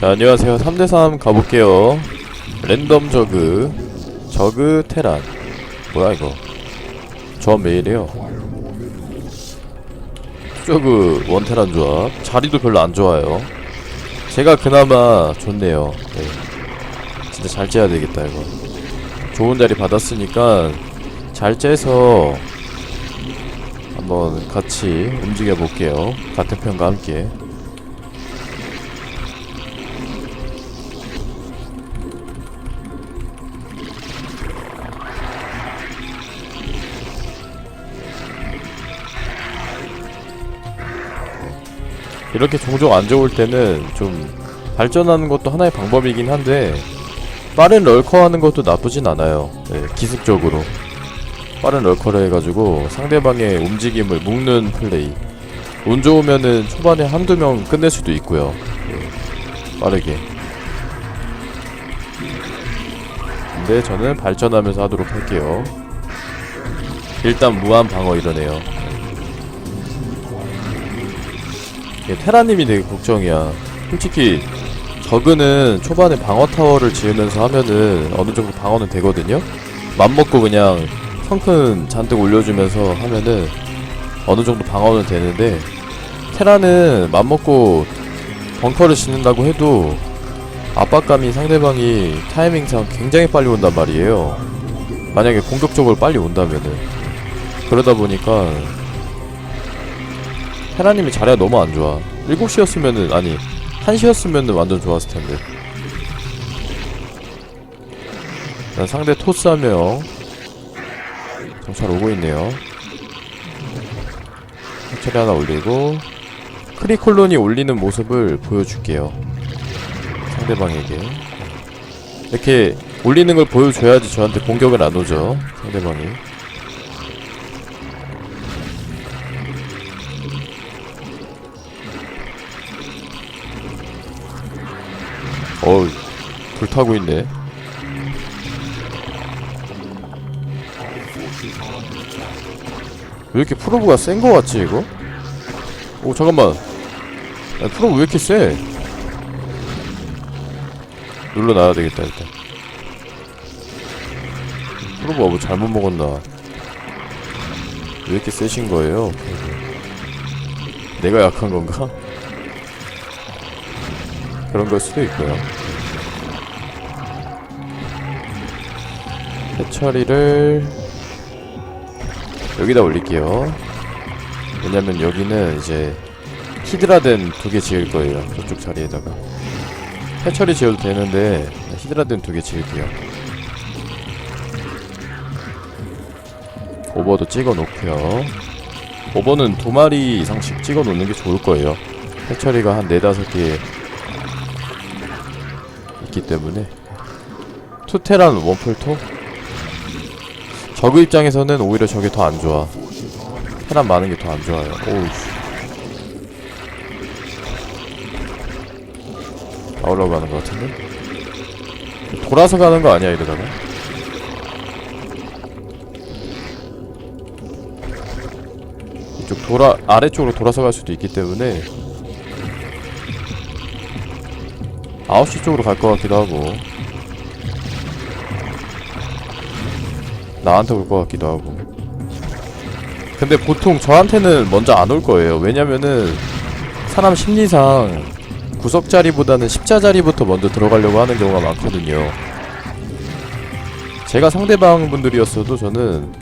자 안녕하세요. 3대3 가볼게요. 랜덤 저그. 저그 테란. 뭐야 이거? 조합 메일이에요. 저그 원테란 조합. 자리도 별로 안 좋아요. 제가 그나마 좋네요. 네. 진짜 잘 짜야 되겠다 이거. 좋은 자리 받았으니까 잘 째서 한번 같이 움직여 볼게요. 같은 편과 함께 이렇게 종종 안 좋을 때는 좀 발전하는 것도 하나의 방법이긴 한데 빠른 럴커 하는 것도 나쁘진 않아요. 네, 기습적으로 빠른 럴커를 해가지고 상대방의 움직임을 묶는 플레이. 운 좋으면은 초반에 한두 명 끝낼 수도 있고요. 네, 빠르게. 근데 저는 발전하면서 하도록 할게요. 일단 무한 방어 이러네요. 테라님이 되게 걱정이야. 솔직히 저그는 초반에 방어 타워를 지으면서 하면은 어느 정도 방어는 되거든요. 맘먹고 그냥 성큰 잔뜩 올려주면서 하면은 어느 정도 방어는 되는데 테라는 맘먹고 벙커를 짓는다고 해도 압박감이 상대방이 타이밍상 굉장히 빨리 온단 말이에요. 만약에 공격적으로 빨리 온다면은 그러다 보니까 테라님이 자리가 너무 안 좋아. 7시였으면은, 아니, 1시였으면은 완전 좋았을 텐데. 자, 상대 토스 한 명. 정찰 오고 있네요. 처리 하나 올리고, 크리콜론이 올리는 모습을 보여줄게요. 상대방에게. 이렇게 올리는 걸 보여줘야지 저한테 공격을 안 오죠. 상대방이. 어우, 불타고 있네. 왜 이렇게 프로브가 센 거 같지, 이거? 오, 잠깐만. 야, 프로브 왜 이렇게 세? 눌러놔야 되겠다, 일단. 프로브가 뭐 잘못 먹었나. 왜 이렇게 세신 거예요? 내가 약한 건가? 그런 걸 수도 있고요. 해처리를 여기다 올릴게요. 왜냐면 여기는 이제 히드라덴 두 개 지을 거예요. 저쪽 자리에다가 해처리 지어도 되는데 히드라덴 두 개 지을게요. 오버도 찍어 놓고요. 오버는 두 마리 이상씩 찍어 놓는 게 좋을 거예요. 해처리가 한 네다섯 개 있기 때문에. 투테란 원풀토? 저그 입장에서는 오히려 저게 더 안 좋아. 테란 많은 게 더 안 좋아요. 오우 나오려고 하는 것 같은데? 돌아서 가는 거 아니야 이러다가? 이쪽 돌아 아래쪽으로 돌아서 갈 수도 있기 때문에 9시 쪽으로 갈 것 같기도 하고. 나한테 올 것 같기도 하고. 근데 보통 저한테는 먼저 안 올 거예요. 왜냐면은 사람 심리상 구석 자리보다는 십자 자리부터 먼저 들어가려고 하는 경우가 많거든요. 제가 상대방 분들이었어도 저는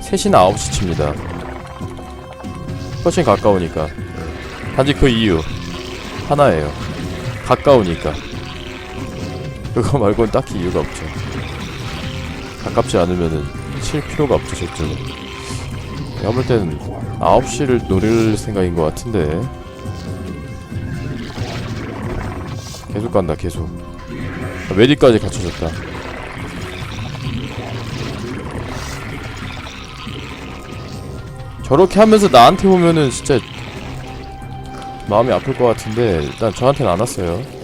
3시나 9시 칩니다. 훨씬 가까우니까. 단지 그 이유 하나예요. 가까우니까 그거 말고는 딱히 이유가 없죠. 가깝지 않으면은 칠 필요가 없죠, 저쪽은. 내가 볼 때는 9시를 노릴 생각인 것 같은데. 계속 간다, 계속. 아, 메디까지 갖춰졌다. 저렇게 하면서 나한테 오면은 진짜 마음이 아플 것 같은데 일단 저한테는 안 왔어요.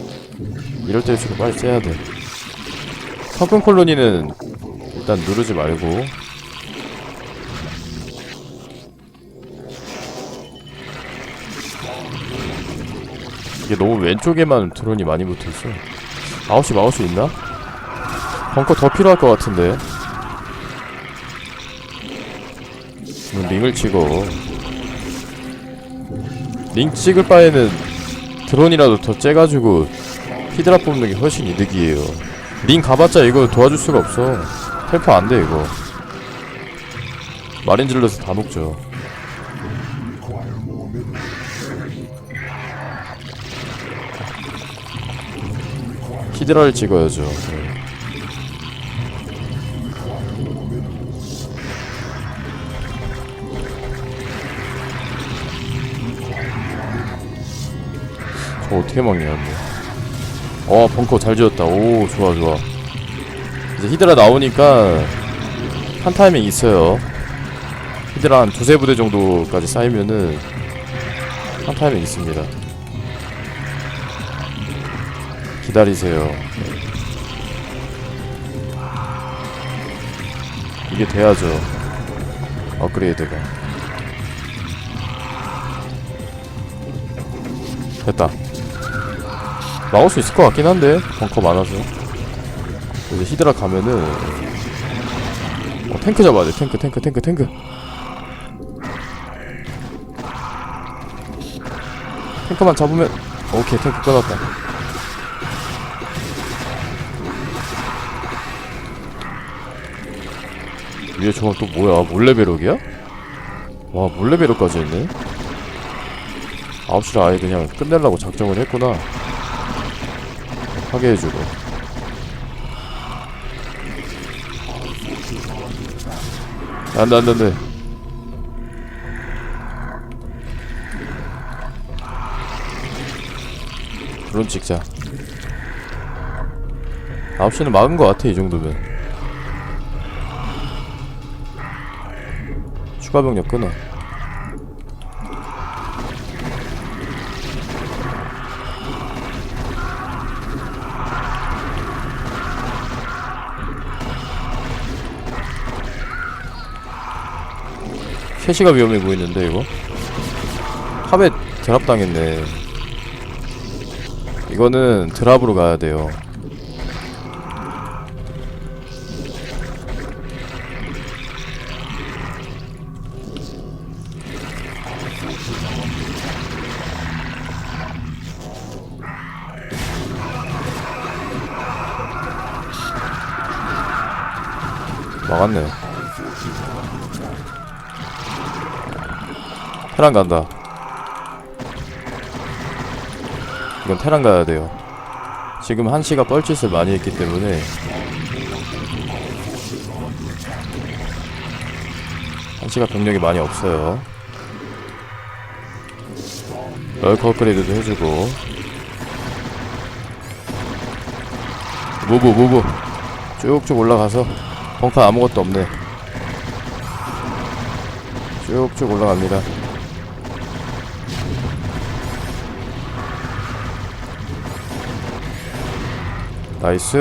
이럴 때일수록 빨리 째야 돼. 석근 콜로니는 일단 누르지 말고 이게 너무 왼쪽에만 드론이 많이 붙어있어 9시 막을 수 있나? 벙커 더 필요할 것 같은데 음, 링을 찍어 링 찍을 바에는 드론이라도 더 째가지고 히드라 뽑는 게 훨씬 이득이에요. 링 가봤자 이거 도와줄 수가 없어. 텔포 안 돼 이거. 마린 질러서 다 녹죠. 히드라를 찍어야죠. 네. 저 어떻게 막냐 뭐. 어 벙커 잘 지었다. 오 좋아 좋아. 이제 히드라 나오니까 한 타이밍 있어요. 히드라 한 두세 부대 정도까지 쌓이면은 한 타이밍 있습니다. 기다리세요. 이게 돼야죠. 업그레이드가. 됐다 막을 수 있을 것 같긴 한데 벙커 많아서. 이제 히드라 가면은 어, 탱크 잡아야 돼. 탱크 탱크 탱크 탱크. 탱크만 잡으면 오케이 탱크 끊었다. 위에 저거 또 뭐야? 몰래 배럭이야? 와 몰래 배럭까지 있네? 9시를 아예 그냥 끝내려고 작정을 했구나 파괴해주고. 안돼 안돼 안돼. 드론 찍자. 9시는 막은 것 같아 이 정도면. 추가 병력 끊어 캐시가 위험해 보이는데 이거? 탑에 드랍 당했네. 이거는 드랍으로 가야 돼요. 막았네 테란 간다. 이건 테란 가야 돼요. 지금 한시가 뻘짓을 많이 했기 때문에 한시가 병력이 많이 없어요. 럴커 업그레이드도 해주고 무브 무브 쭉쭉 올라가서 벙커 아무것도 없네 쭉쭉 올라갑니다 나이스.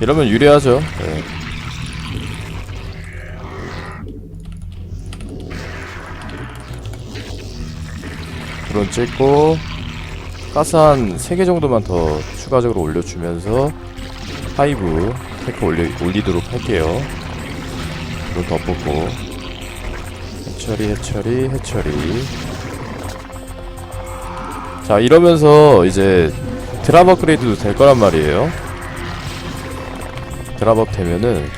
이러면 유리하죠. 네. 드론 찍고 가스 한 3개 정도만 더 추가적으로 올려주면서 하이브 테크 올려, 올리도록 할게요. 드론 더 뽑고. 해처리 해처리 해처리 자 이러면서 이제 드랍 업그레이드도 될 거란 말이에요. 드랍 업 되면은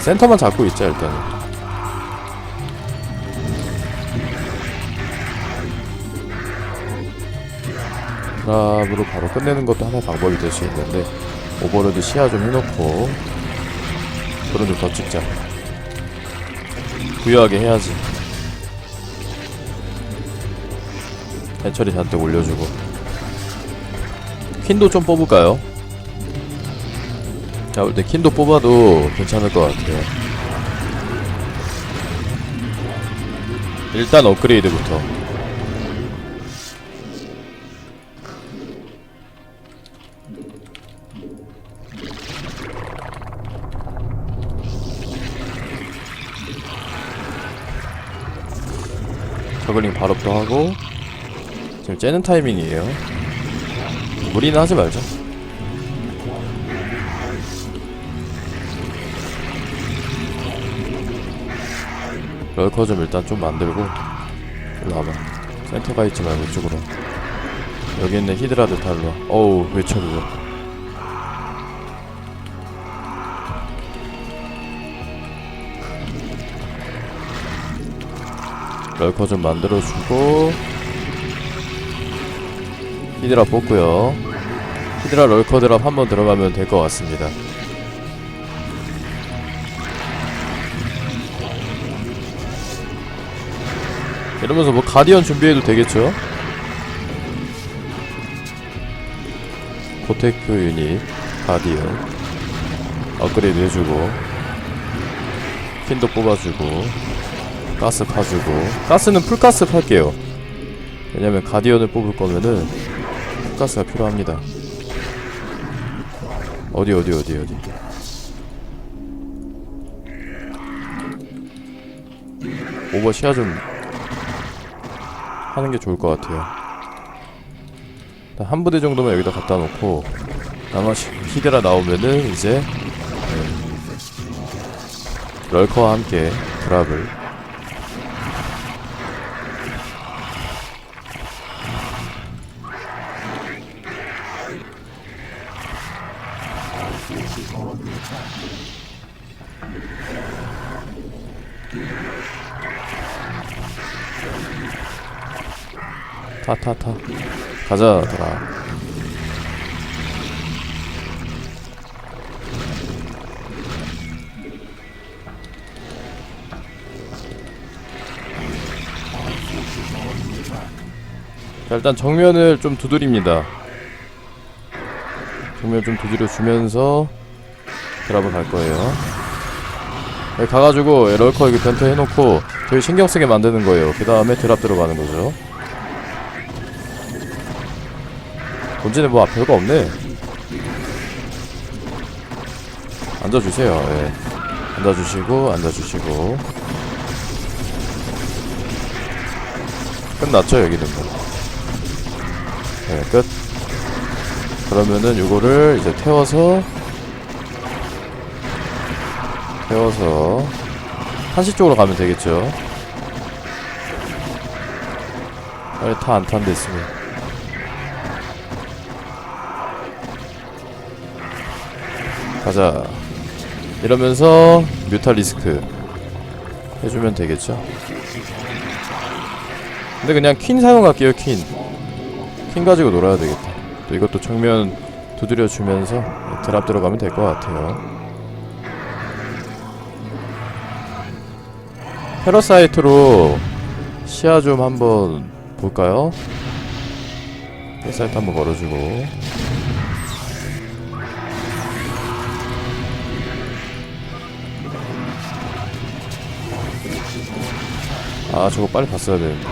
센터만 잡고 있자 일단은. 드랍으로 바로 끝내는 것도 하나의 방법이 될 수 있는데 오버로드 시야 좀 해놓고 드론 좀더 찍자. 부유하게 해야지 해처리 잔뜩 올려주고 퀸도 좀 뽑을까요? 자, 볼때 퀸도 뽑아도 괜찮을 것 같아요. 일단 업그레이드부터. 저글링 발업도 하고 지금 째는 타이밍이에요. 무리는 하지 말자 럴커 좀 일단 좀 만들고 일로 와봐. 센터가 있지 말고 이쪽으로. 여기 있는 히드라드 달로 어우 왜 쳐들어 럴커 좀 만들어주고 히드라 뽑고요. 히드라 럴커 드랍 한번 들어가면 될 것 같습니다. 이러면서 뭐 가디언 준비해도 되겠죠? 고테크 유닛 가디언. 업그레이드 해주고 핀도 뽑아주고 가스 파주고. 가스는 풀가스 팔게요. 왜냐면 가디언을 뽑을 거면은 풀가스가 필요합니다. 어디 어디 어디 어디? 오버 시야 좀 하는 게 좋을 것 같아요. 한 부대 정도만 여기다 갖다 놓고 나머지 히드라 나오면은 이제 네, 럴커와 함께 드랍을 타 타 타 가자 드랍 자, 일단 정면을 좀 두드립니다. 정면 좀 두드려 주면서 드랍을 갈 거예요. 여기 가가지고 럴커 여기 변태 해놓고 저희 신경 쓰게 만드는 거예요. 그 다음에 드랍 들어가는 거죠. 본진에 뭐 별거 없네. 앉아주세요. 예. 앉아주시고 앉아주시고 끝났죠 여기는 뭐. 네, 끝. 그러면은 요거를 이제 태워서 태워서 한시 쪽으로 가면 되겠죠. 빨리 타 안탄데 있으면. 가자. 이러면서 뮤탈 리스크 해주면 되겠죠. 근데 그냥 퀸 사용할게요, 퀸. 퀸 가지고 놀아야 되겠다. 또 이것도 정면 두드려 주면서 드랍 들어가면 될 것 같아요. 패러사이트로 시야 좀 한번 볼까요? 패러사이트 한번 걸어주고 아 저거 빨리 봤어야 되는데.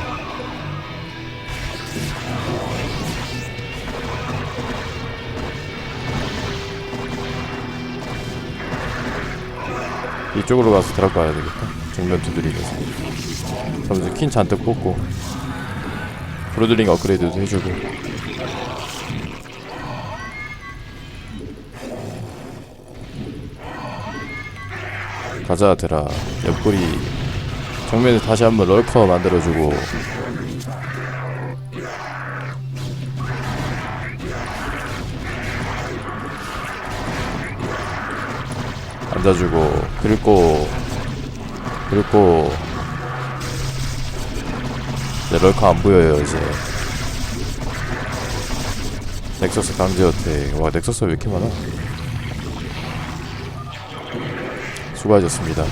이쪽으로 가서 드랍 가야 되겠다. 정면 두드리면서. 그러면서 퀸 잔뜩 뽑고. 브로드링 업그레이드도 해주고. 가자 드라 옆구리 정면에 다시 한번 럴커 만들어주고. 앉아주고. 그리고. 그리고. 이제 럴커 안 보여요 이제. 넥서스 강제 어택. 와 넥서스 왜 이렇게 많아? 수고하셨습니다